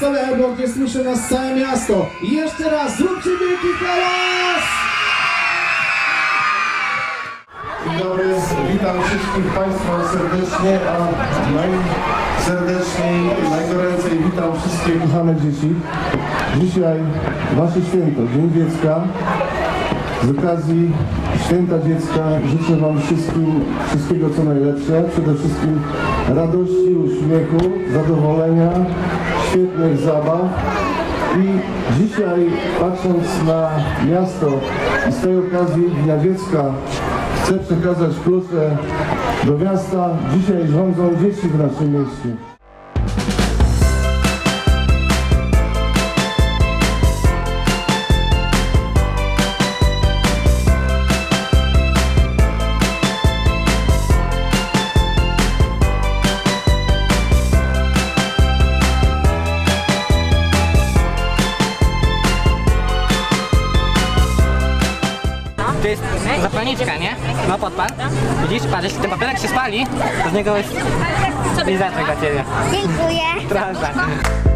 cały Elbląg, nie słyszy nas całe miasto. I jeszcze raz, zróbcie wielki hałas! Dzień dobry, witam wszystkich Państwa serdecznie, a najserdeczniej, najgoręcej witam wszystkie kochane dzieci. Dzisiaj Wasze święto, Dzień Dziecka. Z okazji Święta Dziecka życzę Wam wszystkim wszystkiego co najlepsze. Przede wszystkim radości, uśmiechu, zadowolenia, świetnych zabaw. I dzisiaj patrząc na miasto i z tej okazji Dnia Dziecka Chcę przekazać klucze do miasta. Dzisiaj rządzą dzieci w naszym mieście. To jest zapalniczka, nie? No podpal. Widzisz, patrz, jeśli ten papierek się spali, to z niego jest blizaczek dla ciebie. Dziękuję. Proszę.